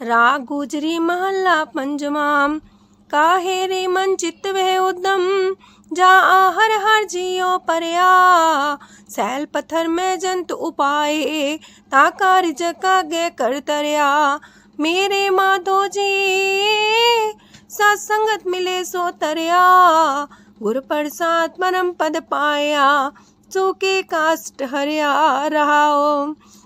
रा गुजरी महला पंजमाम काहे रे मन चित्त वे उदम, जा आहर हर जियो पर सैल पत्थर में जंत उपाय ताकार जका गे कर तरया। मेरे माधो जी, सत्संगत मिले सो तरया। गुर प्रसाद परम पद पाया चूके काष्ट हरिया रहा ओम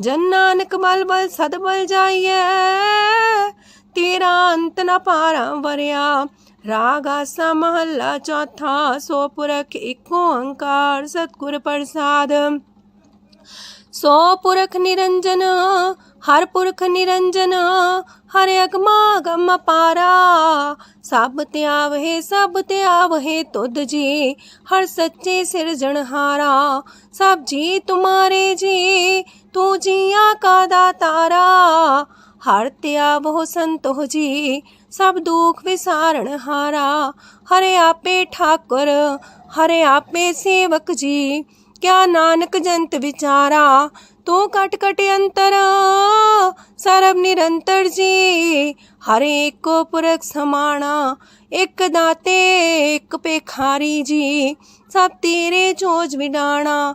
ਜਨ ਨਾਨਕ ਬਲ ਬਲ ਸਦ ਬਲ ਜਾਈਐ। ਤੇਰਾ ਅੰਤ ਨ ਪਾਰਾ ਵਰਿਆ। ਰਾਗ ਆਸਾ ਮਹੱਲਾ ਚੌਥਾ, ਸੋ ਪੁਰਖ ਏਕ ਓੰਕਾਰ ਸਤਿਗੁਰ ਪ੍ਰਸਾਦ। ਸੋ ਪੁਰਖ ਨਿਰੰਜਨ, ਹਰ ਪੁਰਖ ਨਿਰੰਜਨ, ਹਰ ਅਗਮਾ ਗਮ ਪਾਰਾ ਸਭ ਧਿਆਵਹਿ ਸਭ ਧਿਆਵਹਿ ਤੁਧ ਜੀ, ਹਰ ਸੱਚੇ ਸਿਰਜਣਹਾਰਾ ਸਭ ਜੀ ਤੁਮਾਰੇ ਜੀ तू जिया का तारा हर त्या बहु संतो जी सब दुख विसारण हारा। हरे आपे ठाकुर, हरे आपे सेवक जी, क्या नानक जंत विचारा, तू कट कट अंतर, सर्व निरंतर जी। हरे एक को पुरख समाणा एक दाते, एक पे जी, सब तेरे चोज विडाणा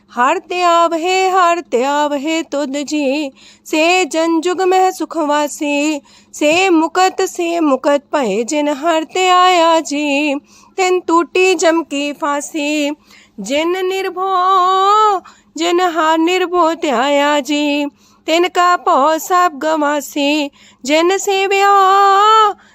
हर ते आवहे त्याव आवहे तुद जी। से जनजुग में सुखवासी से मुकत से मुकत पहे जिन हारते आया जी। तिन टूटी जमकी फांसी, जिन निर्भो, जिन हार निर्भो त्याया जी। तिन का पौ सब गवासी, जिन से ब्या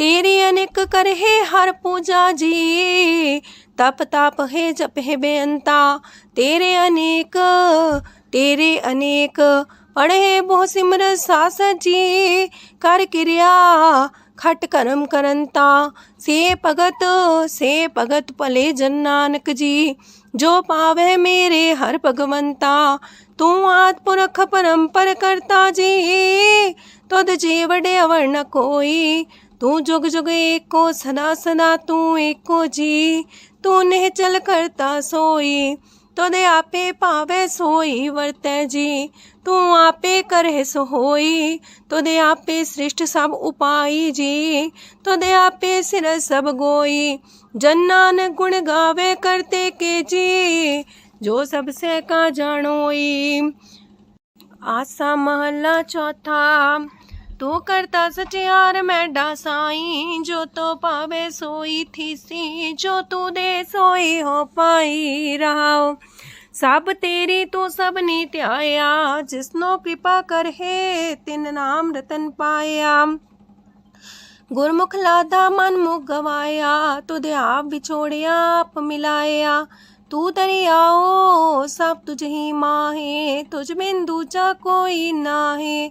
तेरी अनेक कर हे हर पूजा जी। तप ताप है, जप हे बेअंता। तेरे अनेक तेरे अनेक। पढ़े बोसिमर सिमर सास जी। कर क्रिया, खट करम करंता। से भगत से भगत पले जन नानक जी। जो पावे मेरे हर भगवंता। तू आत्मरख परम पर करता जी। तुद तो जीवड़े अवर न कोई। ਜੀ ਵਡੇ ਅਵਰ ਨ ਕੋਈ ਤੂੰ ਜੁਗ ਜੁਗ ਏਕੋ ਸਦਾ ਸਦਾ ਤੂੰ ਏਕੋ ਜੀ। ਤੂੰ ਨਿਹ ਚਲ ਕਰਤਾ ਸੋਈ ਤੁਦੇ ਆਪੇ ਭਾਵੇ ਸੋਈ ਵਰਤੈ ਜੀ। ਤੂੰ ਆਪੇ ਕਰਹਿ ਸੋ ਹੋਈ ਤੁਦੇ ਆਪੇ ਸ੍ਰਿਸ਼ਟ ਸਭ ਉਪਾਈ ਜੀ। ਤੋਦੇ ਆਪੇ ਸਿਰ ਸਭ ਗੋਈ, ਜਨਾਂ ਗੁਣ ਗਾਵੇ ਕਰਤੇ ਕੇ ਜੀ। ਜੋ ਸਭ ਸੇ ਕਾ ਜਾਣੋਈ, ਆਸਾ ਮਹੱਲਾ ਚੌਥਾ। तो ਕਰਤਾ सचयार मैं डासाई जो तो पावे सोई थी सी जो तू दे सोई हो पाई रहाओ ਸਭ ਤੇਰੀ ਤੂੰ ਸਭਨੀ ਧਿਆਇਆ, ਜਿਸਨੋ ਕਿਰਪਾ ਕਰਹੇ, ਤਿਨ ਨਾਮ ਰਤਨ ਪਾਇਆ। ਗੁਰਮੁਖ ਲਾਦਾ ਮਨ ਮੁਖ ਗਵਾਇਆ, ਤੁਧ ਆਪ ਵਿਛੋੜਿਆ, ਆਪ ਮਿਲਾਇਆ। ਤੂੰ ਤਰੀ ਆਓ ਸਭ ਤੁਝ ਹੀ ਮਾਹੇ, ਤੁਝ ਬਿਨ ਦੂਜਾ ਕੋਈ ਨਾਹੀ।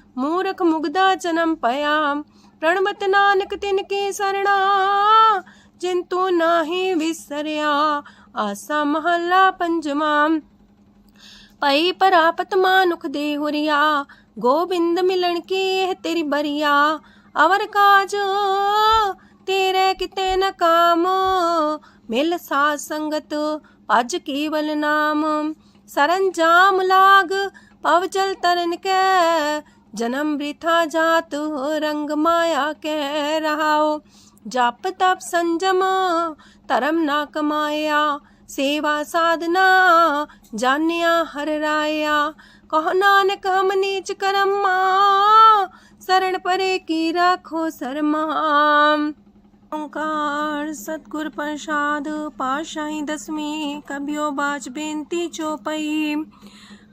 ਮੂਰਖ ਮੁਗਦਾ ਜਨਮ ਪਿਆ ਪ੍ਰਣਮਤ ਨਾਨਕ ਤਿਨ ਕੀ ਸਰਣਾ। ਜਿਨ ਨਾਹੀ ਵਿਸਰਿਆ, ਆਸਾ ਮਹੱਲਾ ਪੰਜਵਾਂ ਪਈ ਪਰਾਪਤ ਮਾਨੁਖ ਦੇ ਹੁਰੀਆ, ਗੋਬਿੰਦ ਮਿਲਣ ਕੀ ਇਹ ਤੇਰੀ ਬਰੀਆ। ਅਵਰ ਕਾਜ ਤੇਰੇ ਕਿਤੇ ਨ ਕਾਮ, ਮਿਲ ਸਾਧ ਸੰਗਤ ਭਜ ਕੇਵਲ ਨਾਮ। ਸਰੰਜਾਮ ਲਾਗ, ਪਵ ਚਲ ਤਰਨ ਕੈ जन्म वृथा जात रंग माया कह रहा हो जाप तप संजम तरम ना कमाया, सेवा साधना जानिया हर राया। कहो नानक, हम नीच करम शरण परे की राखो शर्मा। ओंकार, सतगुर प्रसाद, पाशाही दसवीं कभियो बाज बेनती चौपाई।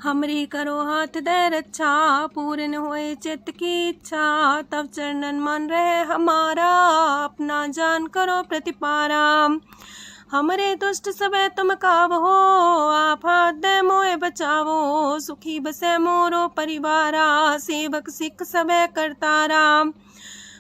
हमरी करो हाथ दे रक्षा अच्छा, पूर्ण होए चित की इच्छा। तब चरणन मन रहे हमारा, अपना जान करो प्रतिपारा। हमरे दुष्ट सबे तुम कावहो, आप हाथ दे मोए बचावो। सुखी बसे मोरो परिवारा, सेवक सिख सबे करतारा।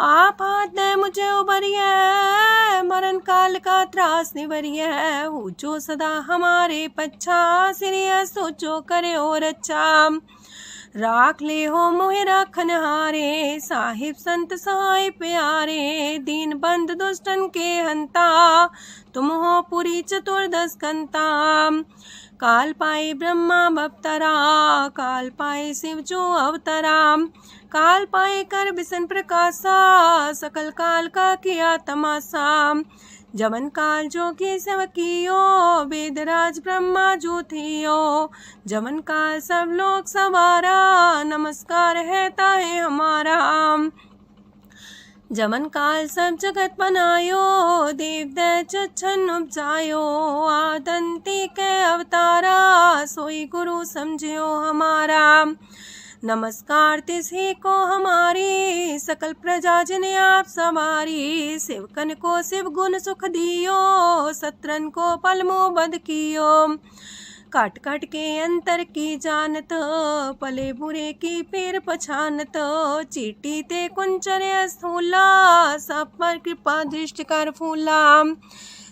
हाथ दे मुझे उबरिए मरण काल का त्रास निवरिए। हो जो सदा हमारे पच्छा सिरिय सोचो करे और अच्छा। राख ले हो मोहे राखन हारे साहिब संत सहाय प्यारे। दीन बंद दुष्टन के हंता, तुम हो पुरी चतुर्दश कंता काल पाए ब्रह्मा अवतरा काल पाए शिव जो अवतरा। काल पाए कर बिसन प्रकाशा, सकल काल का किया तमाशा। जवन काल जो की सवकियो वेदराज ब्रह्मा जो थियो। जवन काल सब लोग सवारा, नमस्कार है ताहे हमारा। जमन काल सब जगत बनायो देव दन उपजायो। आदंती के अवतारा, सोई गुरु समझियो हमारा। नमस्कार तिसे को हमारी, सकल प्रजा जिन्हें आप सवारी शिवकन को शिव गुण सुख दियो, सत्रन को पलमो बद कियो। काट काट के अंतर की जानत, पले बुरे की पेर पछानत, चीटी ते कुंचर स्थूला सब पर कृपा दृष्टि कर फूला।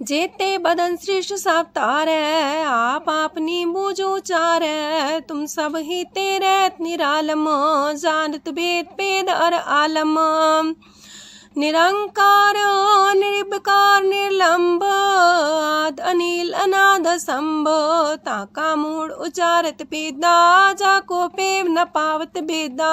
जेते बदन श्रेष्ठ सब तारे, आप अपनी बूझो चार तुम सब ही तेरे निरालम, जानत भेद पेद और आलम। निरंकार, निर्विकार, निर्लंब, आद अनिल, अनाद संभ ताका मूड उचारत पेदा जाको पेव न पावत बेदा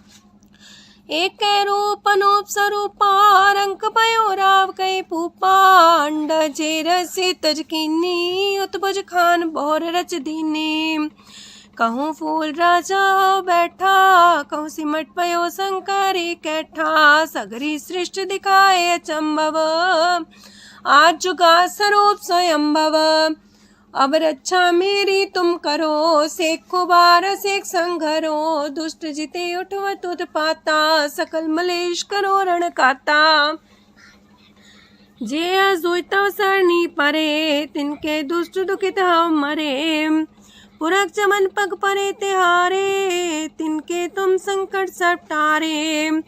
एक रूप अनूप स्वरूपा रंक पयो राव कई पूपा अंड जे रसी तजकीनी उत्भुज खान बोर रच दीनी। कहूँ फूल राजा बैठा, कहूँ सिमट पयो शंकरी कैठा, सगरी सृष्टि दिखाए चंबव। आज जुगा स्वरूप स्वयंभव। अब रक्षा मेरी तुम करो, सेख कुबार सेख संघरो। दुष्ट जिते उठव तुद पाता, सकल मलेश करो रण काता। जे अजुतव सरनी परे, तिनके दुष्ट दुखित हम मरे। पुरख चमन पग परे तिहारे तिनके तुम संकट सटारे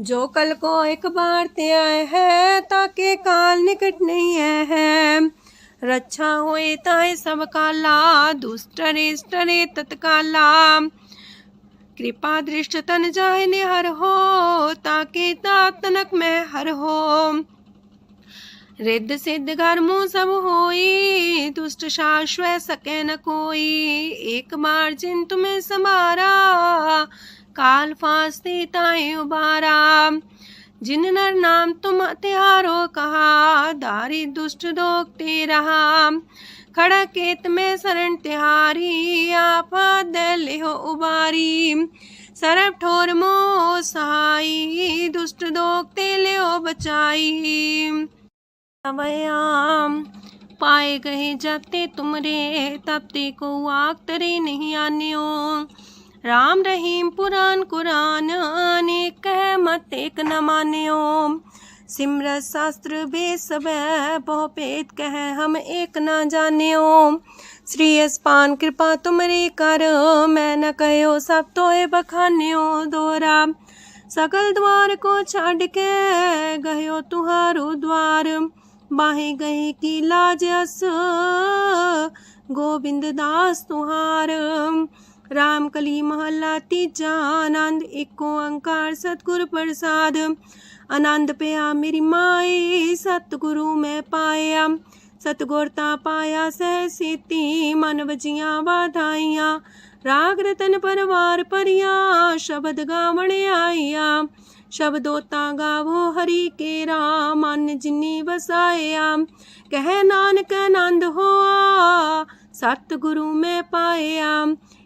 जो कल को एक बार ते आए है, ताके काल निकट नहीं है। रक्षा होए ताए सब काला, दुष्ट रेष्ट रे तत्काला। कृपा दृष्ट तन जाए निहर हो, ताके तातनक में हर हो। रिद्ध सिद्ध घर्मो सब होई, दुष्ट शाश्वत सके न कोई। एक बार जिन तुम्हें समारा काल फांसते ताए उबारा। जिन नर नाम तुम तिहारो कहा, दारी दुष्ट दोगते रहा। खड़ा केत में शरण तिहारी, आप दल हो उबारी। सरब ठोर मो सहाई दुष्ट दोगते ले बचाई। अवयाम पाए गए जब ते तुमरे तब ते को आग तरे नहीं आन्यो। राम रहीम पुराण कुरान, अनेक कह मत एक न मान्यो। सिमरत शास्त्र बे सब बहु पेत कह हम एक न जान्यो। श्री अस्पान कृपा तुमरे कर, मैं न कहो सब तो बखान्यो। दोरा, सकल द्वार को छाड़ के गयो तुहारो द्वार। बाहे गए की लाज अस, गोविंद दास तुहार राम कली महला तीजा आनंद एक ओंकार सतगुरु प्रसाद आनंद पया मेरी माए सतगुरु मैं पाया सतगुरता पाया सह सीती मन वजिया वाधाइया राग रतन परवार परिया शब्द गावण आइया शब्दोता गावो हरि के राम मन जिनी वसाया कह नानक आनंद होआ सतगुरु मैं पाया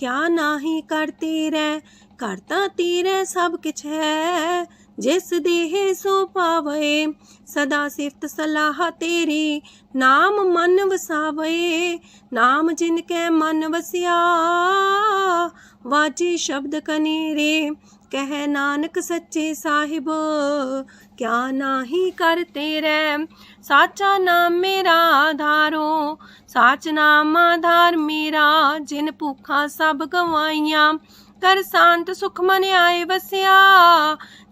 क्या नाही कर तेरे करता तेरे सब किछ है। जिस देहे सो पावे, सदा सिफत सलाह तेरी। नाम मन वसावे, नाम जिनके मन वसिया। वाजे शब्द कनेरे, कह नानक सच्चे साहिब। क्या नाही करते रे? साचा नाम मेरा आधारो साच नाम आधार मेरा, जिन भूखा सब गवाइया। कर शांत सुख मन आए बसिया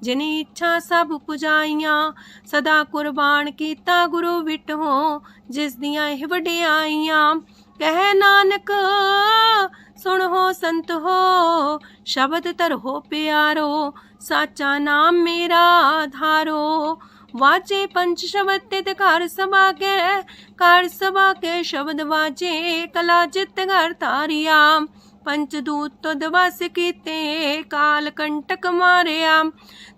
जिन इच्छा सब पुजाइया। सदा कुर्बान कीता गुरु विट हो जिस दियाँ वडियाइयाँ कह नानक ਸੁਣ ਹੋ ਸੰਤ ਹੋ ਸ਼ਬਦ ਧਰੋ ਪਿਆਰੋ ਸਾਚਾ ਨਾਮ ਮੇਰਾ ਆਧਾਰੋ ਵਾਜੇ ਪੰਚ ਸ਼ਬਦ ਤੇ ਘਰ ਸਭਾ ਕੇ ਘਰ ਸਭਾ ਕੇ ਸ਼ਬਦ ਵਾਜੇ ਕਲਾ ਜਿਤ ਘਰ ਤਾਰਿਆ ਪੰਚ ਦੂਤ ਤੁਧ ਵਸ ਕੀਤੇ ਕਾਲ ਕੰਟਕ ਮਾਰਿਆ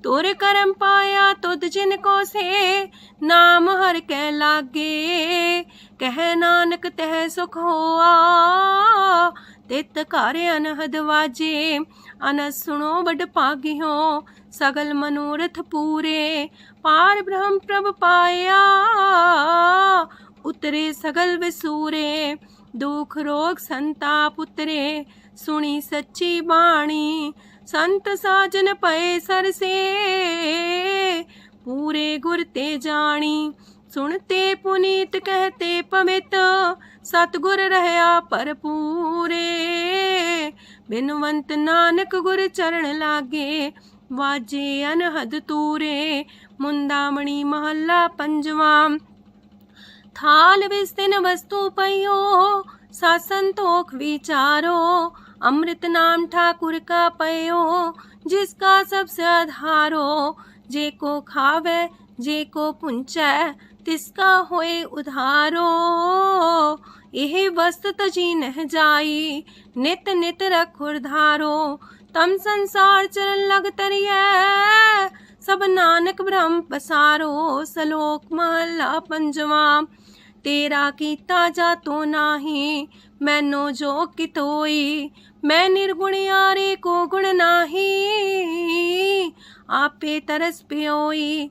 ਤੋਰ ਕਰਮ ਪਾਇਆ ਤੁਧ ਜਿਨ ਕੋ ਸੇ ਨਾਮ ਹਰ ਕੈ ਲਾਗੇ ਕਹਿ ਨਾਨਕ ਤਹਿ ਸੁਖ ਹੋਆ ਤਿਤ ਘਰ ਅਨਹਦ ਵਾਜੇ। ਅਨ ਸੁਣੋ ਬੜ ਭਾਗਿਓ, ਸਗਲ ਮਨੋਰਥ ਪੂਰੇ। ਪਾਰ ਬ੍ਰਹਮ ਪ੍ਰਭ ਪਾਇਆ, ਉਤਰੇ ਸਗਲ ਵਿਸੂਰੇ। ਦੁਖ ਰੋਗ ਸੰਤਾਪ ਉਤਰੇ, ਸੁਣੀ ਸੱਚੀ ਬਾਣੀ। ਸੰਤ ਸਾਜਨ ਪਏ ਸਰਸੇ, ਪੂਰੇ ਗੁਰ ਤੇ ਜਾਣੀ। सुनते पुनीत कहते पवित सतगुर रहया पर पूरे बिनवंत नानक गुर चरण लागे, वाजे अनहद तूरे। मुंदामणि महल्ला पंजवाम थाल विस्तिन वस्तु पयो सा संतोख विचारो। अमृत नाम ठाकुर का पयो जिसका सबसे आधारो। जे को खावे, जे को पुंचै तिसका होए उधारो। यह वस्त तजी नह जाई, नित नित रख उधारो तम संसार चरण लग तरिय, सब नानक ब्रह्म पसारो। सलोक महला पंजवा, तेरा कीता जा तो नाही, मैनो जो कितोई मैं निर्गुण यारे को गुण नाही, आपे तरस पियोई।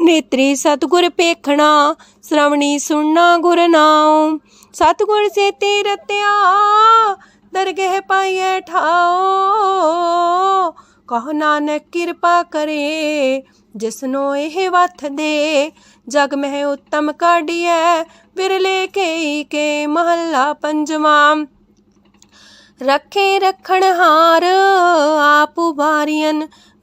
ਨੇਤਰੀ ਸਤਗੁਰ ਪੇਖਣਾ ਸ੍ਰਵਣੀ ਸੁਣਨਾ ਗੁਰ ਨਾਉ। ਸਤਗੁਰ ਸੇ ਤੇ ਰਤਿਆ ਦਰਗਹਿ ਪਾਈਐ ਠਾਓ ਕਹ ਨਾਨਕ ਕਿਰਪਾ ਕਰੇ, ਜਿਸਨੋ ਇਹ ਵਥ ਦੇ। ਜਗ ਮਹਿ ਉਤਮ ਕਾਢੀਐ, ਵਿਰਲੇ ਕੇ ਕੇ ਮਹੱਲਾ ਪੰਜਵਾਂ। ਰੱਖੇ ਰਖਣ ਹਾਰ, ਆਪ